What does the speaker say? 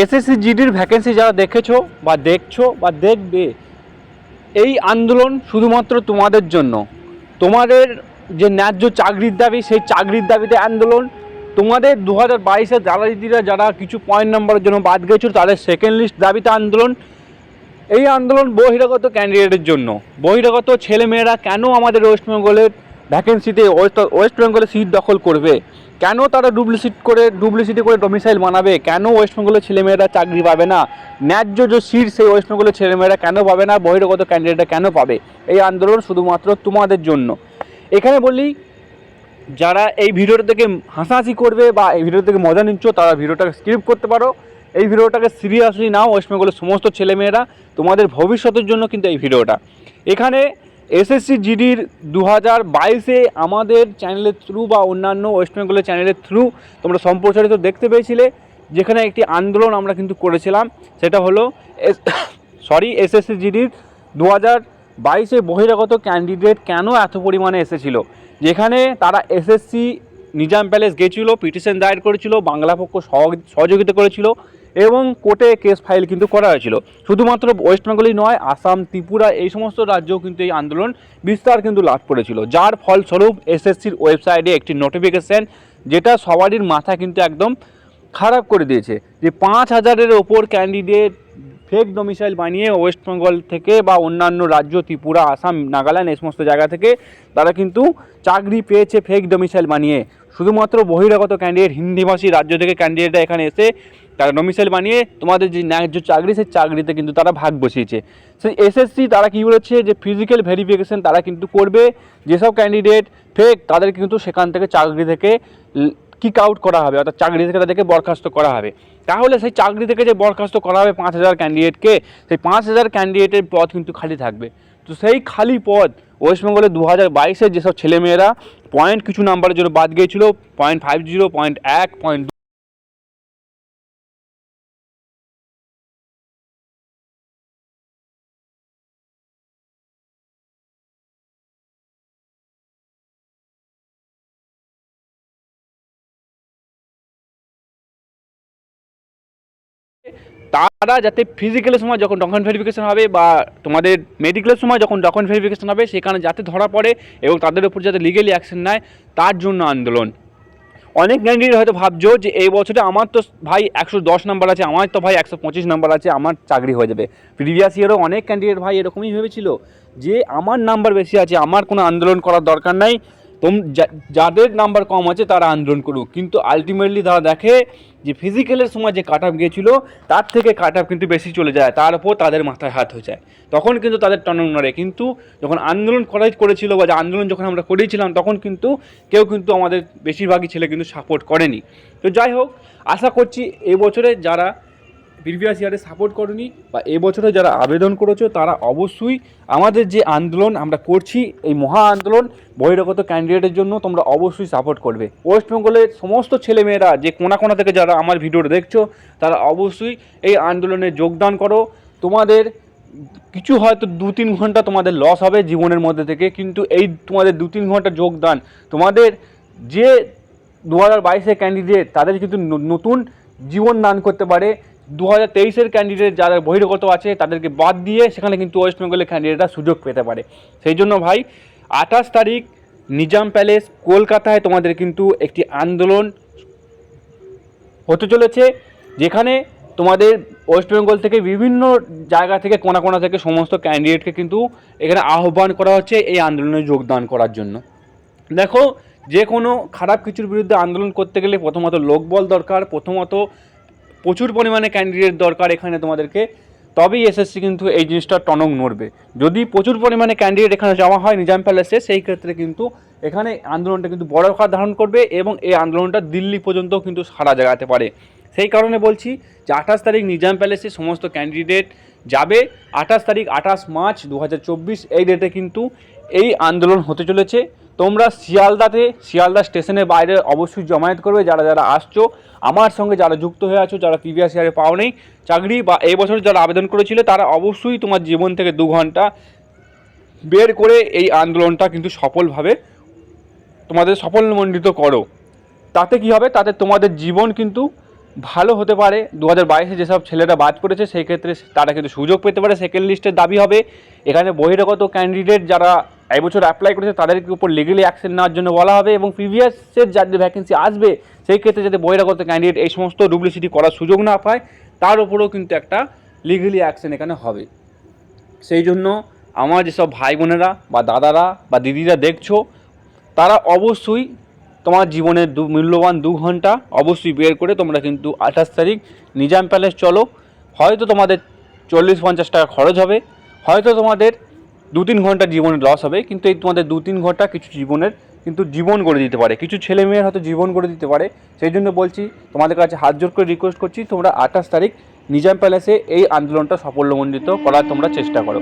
SSC জিডির vacancy যারা দেখেছ বা দেখছ বা দেখবে, এই আন্দোলন শুধুমাত্র তোমাদের জন্য। তোমাদের যে ন্যায্য চাকরির দাবি, সেই চাকরির দাবিতে আন্দোলন। তোমাদের দু হাজার বাইশে দিদিরা যারা কিছু পয়েন্ট নাম্বারের জন্য বাদ গেছিল, তাদের সেকেন্ড লিস্ট দাবিতে আন্দোলন। এই আন্দোলন বহিরাগত ক্যান্ডিডেটের জন্য। বহিরাগত ছেলেমেয়েরা কেন আমাদের ওয়েস্ট বেঙ্গলের ভ্যাকেন্সিতে ওয়েস্ট ওয়েস্ট বেঙ্গলে সিট দখল করবে। কেন তারা ডুপ্লিসিট করে ডুপ্লিসিটি করে ডোমিসাইল বানাবে? কেন ওয়েস্ট বেঙ্গলের ছেলেমেয়েরা চাকরি পাবে না? ন্যায্য যে সিট সেই ওয়েস্ট বেঙ্গলের ছেলেমেয়েরা কেন পাবে না? বহিরাগত ক্যান্ডিডেটরা কেন পাবে? এই আন্দোলন শুধুমাত্র তোমাদের জন্য। এখানে বলি, যারা এই ভিডিওটা থেকে হাসাহাসি করবে বা এই ভিডিও থেকে মজা নিচ্ছ, তারা ভিডিওটাকে স্কিপ করতে পারো। এই ভিডিওটাকে সিরিয়াসলি নাও। ওয়েস্ট বেঙ্গলের সমস্ত ছেলেমেয়েরা তোমাদের ভবিষ্যতের জন্য কিন্তু এই ভিডিওটা। এখানে এসএসসি জিডির দু হাজার বাইশে আমাদের চ্যানেলের থ্রু বা অন্যান্য ওয়েস্ট বেঙ্গলের চ্যানেলের থ্রু তোমরা সম্প্রচারিত দেখতে পেয়েছিলে, যেখানে একটি আন্দোলন আমরা কিন্তু করেছিলাম, সেটা হলো সরি এসএসসি জিডির দু হাজার বাইশে বহিরাগত ক্যান্ডিডেট কেন এত পরিমাণে এসেছিল? যেখানে তারা এসএসসি নিজাম প্যালেস গেছিল, পিটিশন দায়ের করেছিল বাংলা পক্ষ সহযোগিতা করেছিল এবং কোর্টে কেস ফাইল কিন্তু করা হয়েছিল। শুধুমাত্র ওয়েস্ট বেঙ্গলই নয়, আসাম, ত্রিপুরা এই সমস্ত রাজ্যেও কিন্তু এই আন্দোলন বিস্তার কিন্তু লাভ করেছিল। যার ফলস্বরূপ এসএসসির ওয়েবসাইটে একটি নোটিফিকেশন যেটা সবারই মাথা কিন্তু একদম খারাপ করে দিয়েছে যে পাঁচ হাজারের ওপর ক্যান্ডিডেট ফেক ডোমিসাইল বানিয়ে ওয়েস্ট বেঙ্গল থেকে বা অন্যান্য রাজ্য, ত্রিপুরা, আসাম, নাগাল্যান্ড এই সমস্ত জায়গা থেকে তারা কিন্তু চাকরি পেয়েছে ফেক ডোমিসাইল বানিয়ে। শুধুমাত্র বহিরাগত ক্যান্ডিডেট হিন্দিভাষী রাজ্য থেকে ক্যান্ডিডেটরা এখানে এসে তারা ডোমিসাইল বানিয়ে তোমাদের যে ন্যায্য চাকরি, সেই চাকরিতে কিন্তু তারা ভাগ বসিয়েছে। সেই এসএসসি তারা কী বলেছে যে ফিজিক্যাল ভেরিফিকেশন তারা কিন্তু করবে। যেসব ক্যান্ডিডেট ফেক তাদের কিন্তু সেখান থেকে চাকরি থেকে কিক আউট করা হবে, অর্থাৎ চাকরি থেকে তাদেরকে বরখাস্ত করা হবে। তাহলে সেই চাকরি থেকে যে বরখাস্ত করা হবে পাঁচ হাজার ক্যান্ডিডেটকে সেই পাঁচ হাজার ক্যান্ডিডেটের পদ কিন্তু খালি থাকবে। তো সেই খালি পদ ওয়েস্ট বেঙ্গলে দু হাজার বাইশে যেসব ছেলেমেয়েরা পয়েন্ট কিছু নাম্বারের জন্য বাদ গিয়েছিল পয়েন্ট ফাইভ জিরো পয়েন্ট এক পয়েন্ট তারা যাতে ফিজিক্যালের সময় যখন ডকুমেন্ট ভেরিফিকেশন হবে বা তোমাদের মেডিকেলের সময় যখন ডকুমেন্ট ভেরিফিকেশন হবে, সেখানে যাতে ধরা পড়ে এবং তাদের উপর যাতে লিগেলি অ্যাকশন নেয়, তার জন্য আন্দোলন। অনেক ক্যান্ডিডেট হয়তো ভাবছ যে এই বছরে আমার তো ভাই একশো দশ নাম্বার আছে, আমার তো ভাই একশো পঁচিশ নাম্বার আছে, আমার চাকরি হয়ে যাবে। প্রিভিয়াস ইয়ারও অনেক ক্যান্ডিডেট ভাই এরকমই ভেবেছিল যে আমার নাম্বার বেশি আছে, আমার কোনো আন্দোলন করার দরকার নাই। তোম যাদের নাম্বার কম আছে তারা আন্দোলন করুক। কিন্তু আলটিমেটলি তারা দেখে যে ফিজিক্যালের সময় যে কাট আপ গিয়েছিল, তার থেকে কাট আপ কিন্তু বেশি চলে যায়, তার উপর তাদের মাথায় হাত হয়ে যায়। তখন কিন্তু তাদের টনক নড়ে। কিন্তু যখন আন্দোলন করাই করেছিল বা যে আন্দোলন যখন আমরা করেছিলাম, তখন কিন্তু কেউ কিন্তু আমাদের বেশিরভাগই ছেলে কিন্তু সাপোর্ট করেনি। তো যাই হোক, আশা করছি এবছরে যারা প্রিভিয়াস ইয়ারে সাপোর্ট করনি বা এবছরে যারা আবেদন করেছ, তারা অবশ্যই আমাদের যে আন্দোলন আমরা করছি, এই মহা আন্দোলন বহিরাগত ক্যান্ডিডেটের জন্য তোমরা অবশ্যই সাপোর্ট করবে। ওয়েস্ট বেঙ্গলের সমস্ত ছেলেমেয়েরা, যে কোনা কোনা থেকে যারা আমার ভিডিওটা দেখছ, তারা অবশ্যই এই আন্দোলনে যোগদান করো। তোমাদের কিছু হয়তো দু তিন ঘণ্টা তোমাদের লস হবে জীবনের মধ্যে থেকে, কিন্তু এই তোমাদের দু তিন ঘণ্টা যোগদান, তোমাদের যে দু হাজার বাইশের ক্যান্ডিডেট তাদের কিন্তু নতুন জীবন দান করতে পারে। দু হাজার তেইশের ক্যান্ডিডেট যারা বহিরাগত আছে, তাদেরকে বাদ দিয়ে সেখানে কিন্তু ওয়েস্ট বেঙ্গলের ক্যান্ডিডেটরা সুযোগ পেতে পারে। সেই জন্য ভাই, আঠাশ তারিখ নিজাম প্যালেস কলকাতায় তোমাদের কিন্তু একটি আন্দোলন হতে চলেছে, যেখানে তোমাদের ওয়েস্ট বেঙ্গল থেকে বিভিন্ন জায়গা থেকে, কোনা কোনা থেকে সমস্ত ক্যান্ডিডেটকে কিন্তু এখানে আহ্বান করা হচ্ছে এই আন্দোলনে যোগদান করার জন্য। দেখো, যে কোনো খারাপ কিছুর বিরুদ্ধে আন্দোলন করতে গেলে প্রথমত লোকবল দরকার, প্রথমত প্রচুর পরিমাণে ক্যান্ডিডেট দরকার এখানে তোমাদেরকে। তবেই এসএসসি কিন্তু এই জিনিসটা টনক নড়বে। যদি প্রচুর পরিমাণে ক্যান্ডিডেট এখানে জমা হয় নিজাম প্যালেসে সেই ক্ষেত্রে কিন্তু এখানে আন্দোলনটা কিন্তু বড় আকার ধারণ করবে এবং এই আন্দোলনটা দিল্লি পর্যন্ত কিন্তু সারা জায়গাতে পারে। সেই কারণে বলছি যে আঠাশ তারিখ নিজাম প্যালেসে সমস্ত ক্যান্ডিডেট যাবে। আঠাশ তারিখ আঠাশ মার্চ দু হাজার চব্বিশ এই ডেটে কিন্তু এই আন্দোলন হতে চলেছে। তোমরা শিয়ালদাতে, শিয়ালদা স্টেশনের বাইরে অবশ্যই জমায়েত করবে যারা যারা আসছো। আমার সঙ্গে যারা যুক্ত হয়ে আছো, যারা প্রিভিয়াস ইয়ারে পাও নেই, চাকরি বা এই বছর যারা আবেদন করেছিল, তারা অবশ্যই তোমার জীবন থেকে দু ঘণ্টা বের করে এই আন্দোলনটা কিন্তু সফলভাবে তোমাদের সফলমণ্ডিত করো। তাতে কি হবে? তাতে তোমাদের জীবন কিন্তু ভালো হতে পারে। দু হাজার বাইশে যেসব ছেলেরা বাদ পড়েছে, সেই ক্ষেত্রে তারা কিন্তু সুযোগ পেতে পারে। সেকেন্ড লিস্টের দাবি হবে। এখানে বহিরাগত ক্যান্ডিডেট যারা এই বছর অ্যাপ্লাই করেছে, তাদেরকে উপর লিগেলি অ্যাকশন নেওয়ার জন্য বলা হবে এবং প্রিভিয়াসের যাদের ভ্যাকেন্সি আসবে, সেই ক্ষেত্রে যাতে বহিরাগত ক্যান্ডিডেট এই সমস্ত ডুপ্লিসিটি করার সুযোগ না পায়, তার উপরেও কিন্তু একটা লিগেলি অ্যাকশন এখানে হবে। সেই জন্য আমার যেসব ভাই বোনেরা বা দাদারা বা দিদিরা দেখছ, তারা অবশ্যই তোমার জীবনের দু, মূল্যবান দু ঘণ্টা অবশ্যই বের করে তোমরা কিন্তু আঠাশ তারিখ নিজাম প্যালেস চলো। হয়তো তোমাদের চল্লিশ পঞ্চাশ টাকা খরচ হবে, হয়তো তোমাদের দু তিন ঘণ্টা জীবনের লস হবে, কিন্তু এই তোমাদের দু তিন ঘণ্টা কিছু জীবনের কিন্তু জীবন গড়ে দিতে পারে। কিছু ছেলে মেয়ের হয়তো জীবন গড়ে দিতে পারে। সেই জন্য বলছি, তোমাদের কাছে হাত জোর করে রিকোয়েস্ট করছি, তোমরা আঠাশ তারিখ নিজাম প্যালেসে এই আন্দোলনটা সাফল্যমণ্ডিত করার তোমরা চেষ্টা করো।